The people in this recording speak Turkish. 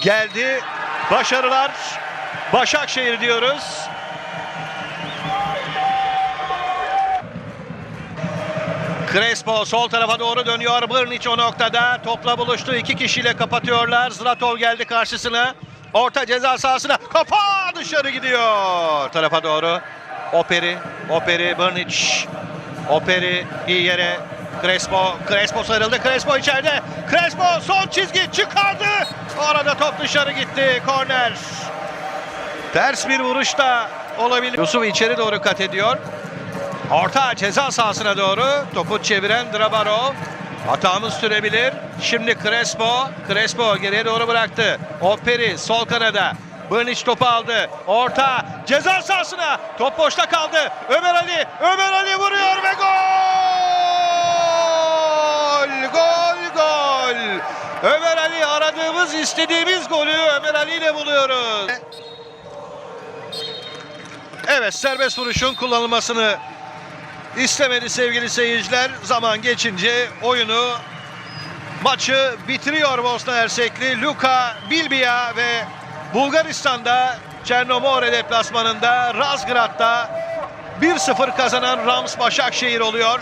geldi. Başarılar Başakşehir diyoruz. Crespo sol tarafa doğru dönüyor. Brnic o noktada. Topla buluştu. iki kişiyle kapatıyorlar. Zlatov geldi karşısına. Orta ceza sahasına. Kafa dışarı gidiyor. Tarafa doğru. Operi. Operi. Brnic. Operi iyi yere. Crespo. Crespo sarıldı. Crespo içeride. Crespo son çizgi çıkardı. Orada top dışarı gitti. Korner. Ters bir vuruş da olabilir. Yusuf içeri doğru kat ediyor. Orta ceza sahasına doğru topu çeviren Drabarov. Hatamız sürebilir. Şimdi Crespo. Crespo geriye doğru bıraktı. Operi sol kanada. Brnic topu aldı. Orta ceza sahasına. Top boşta kaldı. Ömer Ali. Ömer Ali vuruyor Ömer Ali aradığımız istediğimiz golü Ömer Ali ile buluyoruz. Evet serbest vuruşun kullanılmasını istemedi sevgili seyirciler. Zaman geçince oyunu maçı bitiriyor Bosna Hersekli. Luka Bilbia ve Bulgaristan'da Çernomore deplasmanında Razgrad'da 1-0 kazanan Rams Başakşehir oluyor.